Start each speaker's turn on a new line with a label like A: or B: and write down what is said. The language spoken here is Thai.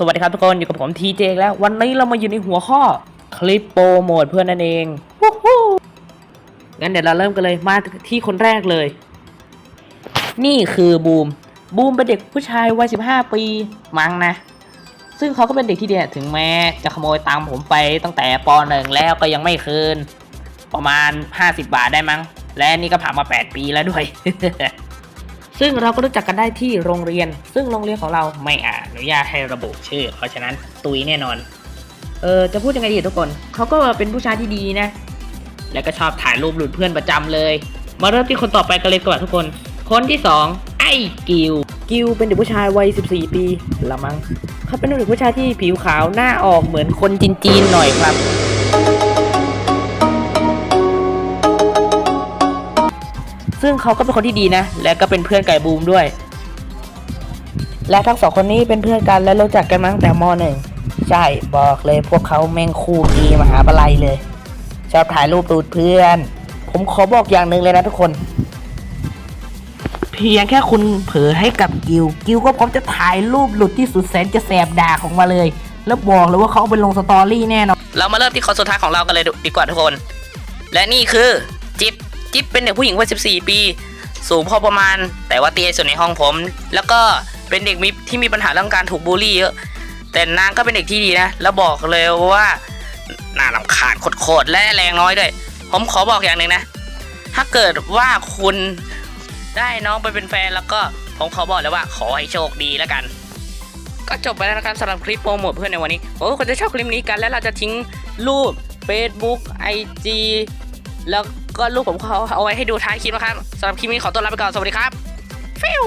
A: สวัสดีครับทุกคนอยู่กับผมทีเจแล้ว วันนี้เรามาอยู่ในหัวข้อ คลิปโปรโมทเพื่อนนั่นเองวู้ฮู้งั้นเดี๋ยวเราเริ่มกันเลยมาที่คนแรกเลย นี่คือบูมบูมเป็นเด็กผู้ชายวัย15 ปีมั้งนะ ซึ่งเขาก็เป็นเด็กที่เดียถึงแม้จะขโมยตังผมไปตั้งแต่ปหนึ่งแล้วก็ยังไม่คืน ประมาณ 50 บาทได้มั้ง และนี่ก็ผ่านมา 8 ปีแล้วด้วย ซึ่งเราก็รู้จักกันได้ที่โรงเรียน ซึ่งโรงเรียนของเราไม่อนุญาตให้ระบุชื่อ เพราะฉะนั้นตุยแน่นอน เออจะพูดยังไงดีทุกคนเขาก็เป็นผู้ชายที่ดีนะ แล้วก็ชอบถ่ายรูปหลุดเพื่อนประจำเลย มาเริ่มที่คนต่อไปกันเลยก่อนทุกคน คนที่สองไอ้กิว กิวเป็นเด็กผู้ชายวัย 14 ปีละมั้งเขาเป็นเด็กผู้ชายที่ผิวขาวหน้าออกเหมือนคนจีนๆหน่อยครับ ซึ่งเขาก็เป็นคนที่ดีนะ และก็เป็นเพื่อนไก่บูมด้วย และทั้งสองคนนี้เป็นเพื่อนกันและรู้จักกันมาตั้งแต่มหนึ่งใช่บอกเลยพวกเขาแม่งคู่ดีมหาบลัยเลย ชอบถ่ายรูปตูดเพื่อน ผมขอบอกอย่างหนึ่งเลยนะทุกคน เพียงแค่คุณเผลอให้กับกิว กิวก็พร้อมจะถ่ายรูปหลุดที่สุดแสนจะแสบด่าของมาเลย แล้วบอกเลยว่าเขาเอาไปลงสตอรี่แน่นอน เรามาเริ่มที่คนสุดท้ายของเรากันเลยดีกว่าทุกคน และนี่คือิ๊บเป็นเด็กผู้หญิงวัย14 ปี สูงพอประมาณ แต่ว่าเตี้ยสุดในห้องผม แล้วก็เป็นเด็กมีที่มีปัญหาเรื่องการถูกบูลลี่เยอะ แต่นางก็เป็นเด็กที่ดีนะ แล้วบอกเลยว่าน่ารำคาญโคตรๆและแรงน้อยด้วย ผมขอบอกอย่างหนึ่งนะ ถ้าเกิดว่าคุณได้น้องไปเป็นแฟนแล้วก็ผมขอบอกเลยว่าขอให้โชคดีแล้วกัน ก็จบไปแล้วนะครับสำหรับคลิปโปรโมทเพื่อนในวันนี้ โอ้คนจะชอบคลิปนี้กัน แล้วเราจะทิ้งรูป Facebook IG แล้วก็รูปผมเขาเอาไว้ให้ดูท้ายคลิปนะครับสำหรับคลิปนี้ขอตัวลาไปก่อนสวัสดีครับฟิว